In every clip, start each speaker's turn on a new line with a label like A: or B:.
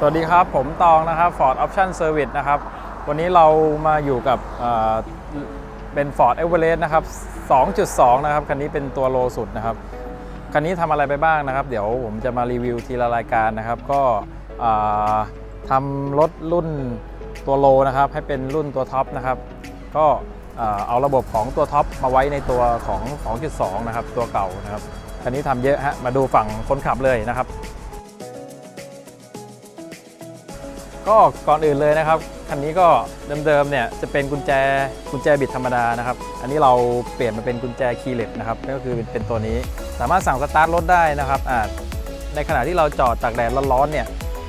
A: สวัสดีครับ ผมตองนะครับ Ford Option Service นะครับ วันนี้เรามาอยู่กับเเป็น Ford Everest นะครับ 2.2 นะครับ คันนี้เป็นตัวโลสุดนะครับ คันนี้ทำอะไรไปบ้างนะครับ เดี๋ยวผมจะมารีวิวทีละรายการนะครับ ก็ทำรถรุ่นตัวโลนะครับ ให้เป็นรุ่นตัวท็อปนะครับ ก็เอ่อเอาระบบของตัวท็อปมาไว้ในตัวของ 2.2 นะครับ ตัวเก่านะครับ คันนี้ทำเยอะฮะ มาดูฝั่งคนขับเลยนะครับ ก็ก่อนอื่นเลยนะครับคันนี้ก็เดิมๆเนี่ยจะเป็นกุญแจกุญแจบิดธรรมดานะครับ อันนี้เราเปลี่ยนมาเป็นกุญแจคีย์เลสนะครับก็คือเป็นตัวนี้สามารถสั่งสตาร์ทรถได้นะครับอ่าในขณะที่เราจอดตากแดดร้อนๆเนี่ย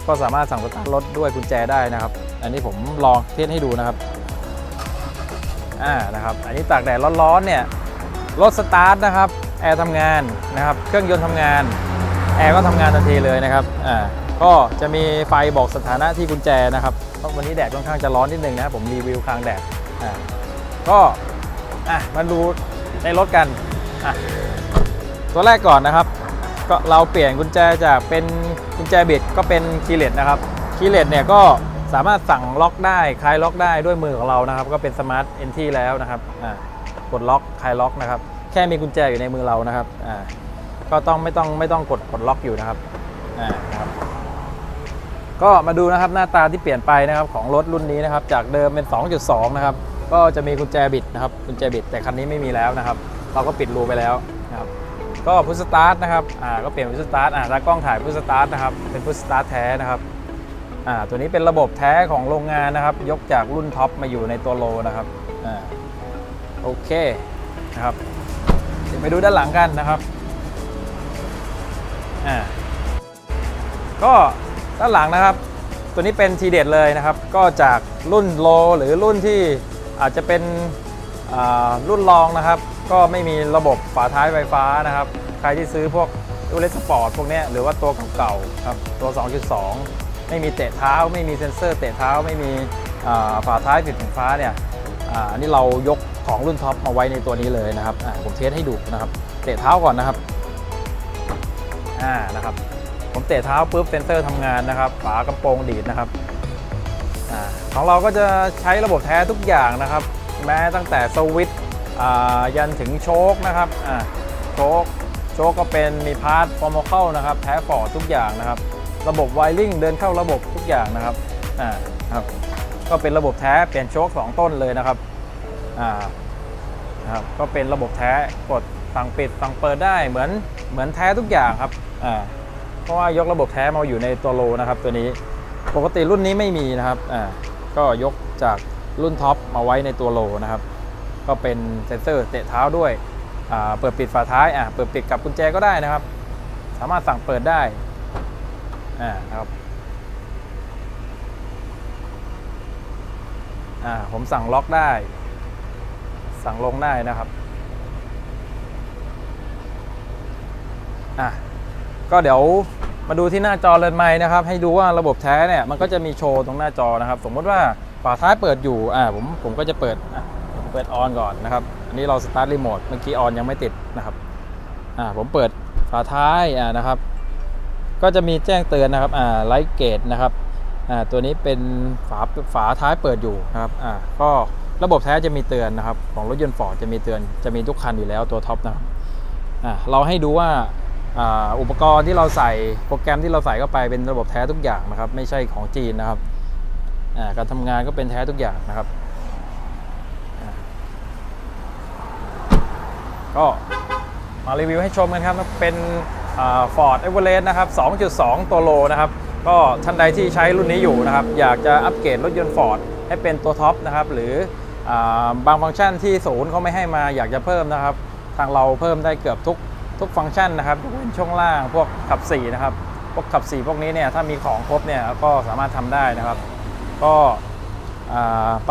A: ก็สามารถสั่งสตาร์ทรถด้วยกุญแจได้นะครับ อันนี้ผมลองเทสให้ดูนะครับอ่านะครับ อันนี้ตากแดดร้อนๆเนี่ยรถสตาร์ทนะครับแอร์ทำงานนะครับ เครื่องยนต์ทำงานแอร์ก็ทำงานทันทีเลยนะครับอ่า ก็จะมีไฟบอกสถานะที่กุญแจนะครับวันนี้แดดค่อนข้างจะร้อนนิดนึงนะครับผมรีวิวกลางแดดอ่าก็อะมาดูในรถกันอะตัวแรกก่อนนะครับ ก็เราเปลี่ยนกุญแจจากเป็นกุญแจบิดก็เป็นคีย์เลสนะครับคีย์เลสเนี่ยก็สามารถสั่งล็อกได้คลายล็อกได้ด้วยมือของเรานะครับ ก็เป็นสมาร์ทเอนทีแล้วนะครับอ่ากดล็อกคลายล็อกนะครับ แค่มีกุญแจอยู่ในมือเรานะครับอ่าก็ต้องไม่ต้องไม่ต้องกดกดล็อกอยู่นะครับอ่าครับ ก็มาดูนะครับหน้าตาที่เปลี่ยนไปนะครับของรถรุ่นนี้นะครับจากเดิมเป็น 2.2 นะครับก็จะมีกุญแจบิดนะครับกุญแจบิดแต่คันนี้ไม่มีแล้วนะครับ เราก็ปิดรูไปแล้วนะครับก็พุชสตาร์ทนะครับอ่าก็เปลี่ยนพุชสตาร์ทอ่าตากล้องถ่ายพุชสตาร์ทนะครับเป็นพุชสตาร์ทแท้นะครับอ่าตัวนี้เป็นระบบแท้ของโรงงานนะครับ ยกจากรุ่นท็อปมาอยู่ในตัวโลนะครับอ่าโอเคนะครับเดี๋ยวไปดูด้านหลังกันนะครับอ่าก็ ด้านหลังนะครับ ตัวนี้เป็นทีเด็ดเลยนะครับ ก็จากรุ่นโลหรือรุ่นที่อาจจะเป็นรุ่นรองนะครับ ก็ไม่มีระบบฝาท้ายไฟฟ้านะครับ ใครที่ซื้อพวกอูเลสปอร์ตพวกนี้หรือว่าตัวเก่าๆครับตัว 2.2 ไม่มีเตะเท้า ไม่มีเซ็นเซอร์เตะเท้า ไม่มีฝาท้ายติดไฟฟ้าเนี่ยอาอันนี้เรายกของรุ่นท็อปมาไว้ในตัวนี้เลยนะครับผมเทสให้ดูนะครับ เตะเท้าก่อนนะครับอ่านะครับ ผมเตะเท้าปุ๊บเซนเซอร์ทำงานนะครับฝากระโปรงดีดนะครับอของเราก็จะใช้ระบบแท้ทุกอย่างนะครับ แม้ตั้งแต่สวิตยันถึงโชคนะครับโชคโชคก็เป็นมีพาร์ทฟอร์มอลนะครับแท้ฟอร์ทุกอย่างนะครับ ระบบไวริงเดินเข้าระบบทุกอย่างนะครับอ่าครับก็เป็นระบบแท้เปลี่ยนโชคสองต้นเลยนะครับอ่าครับก็เป็นระบบแท้กดสั่งปิดสั่งเปิดได้เหมือนเหมือนแท้ทุกอย่างครับอ่า เพราะว่ายกระบบแท้มาอยู่ในตัวโลนะครับตัวนี้ปกติรุ่นนี้ไม่มีนะครับอ่าก็ยกจากรุ่นท็อปมาไว้ในตัวโลนะครับ ก็เป็นเซ็นเซอร์เตะเท้าด้วยอ่าเปิดปิดฝาท้ายอ่าเปิดปิดกับกุญแจก็ได้นะครับ สามารถสั่งเปิดได้อ่าครับอ่าผมสั่งล็อกได้ สั่งลงได้นะครับอะ ก็เดี๋ยวมาดูที่หน้าจอเรือนไม้นะครับ ให้ดูว่าระบบแท้เนี่ยมันก็จะมีโชว์ตรงหน้าจอนะครับ สมมติว่าฝาท้ายเปิดอยู่อ่าผมผมก็จะเปิดอะเปิดออนก่อนนะครับ อันนี้เราสตาร์ทรีโมทเมื่อกี้ออนยังไม่ติดนะครับอ่าผมเปิดฝาท้ายอ่านะครับ ก็จะมีแจ้งเตือนนะครับอ่าไลท์เกตนะครับอ่าตัวนี้เป็นฝาฝาท้ายเปิดอยู่นะครับอ่าก็ระบบแท้จะมีเตือนนะครับ ของรถยนต์ฟอร์ดจะมีเตือนจะมีทุกคันอยู่แล้วตัวท็อปนะครับอ่าเราให้ดูว่า อุปกรณ์ที่เราใส่โปรแกรมที่เราใส่เข้าไปเป็นระบบแท้ทุกอย่างนะครับ ไม่ใช่ของจีนนะครับการทำงานก็เป็นแท้ทุกอย่างนะครับ ก็มารีวิวให้ชมกันครับเป็นฟอร์ดเอเวอเรสต์นะครับ 2.2 ตัวโลนะครับ ก็ท่านใดที่ใช้รุ่นนี้อยู่นะครับ อยากจะอัปเกรดรถยนต์ฟอร์ดให้เป็นตัวท็อปนะครับ หรืออบางฟังก์ชันที่ศูนย์เขาไม่ให้มาอยากจะเพิ่มนะครับ ทางเราเพิ่มได้เกือบทุก ทุกฟังก์ชันนะครับยกเว้นช่วงล่างพวกขับ4นะครับพวกขับ4พวกนี้เนี่ยถ้ามีของครบเนี่ยก็สามารถทำได้นะครับ ก็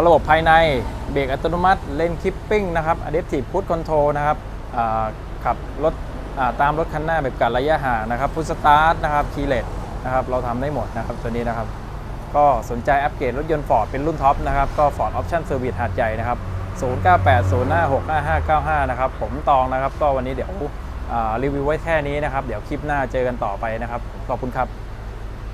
A: ระบบภายในเบรกอัตโนมัติเลนคิปปิ้งนะครับ Adaptive Cruise Control นะครับขับรถตามรถคันหน้าแบบกัดระยะห่างนะครับพุชสตาร์ทนะครับคีเลสนะครับเราทำได้หมดนะครับตัวนี้นะครับ ก็สนใจอัปเกรดรถยนต์ Ford เป็นรุ่นท็อปนะครับก็ Ford Option Service หาดใหญ่นะครับ 0980565595 นะครับ ผมตองนะครับ ก็วันนี้เดี๋ยว รีวิวไว้แค่นี้นะครับ เดี๋ยวคลิปหน้าเจอกันต่อไปนะครับ ขอบคุณครับ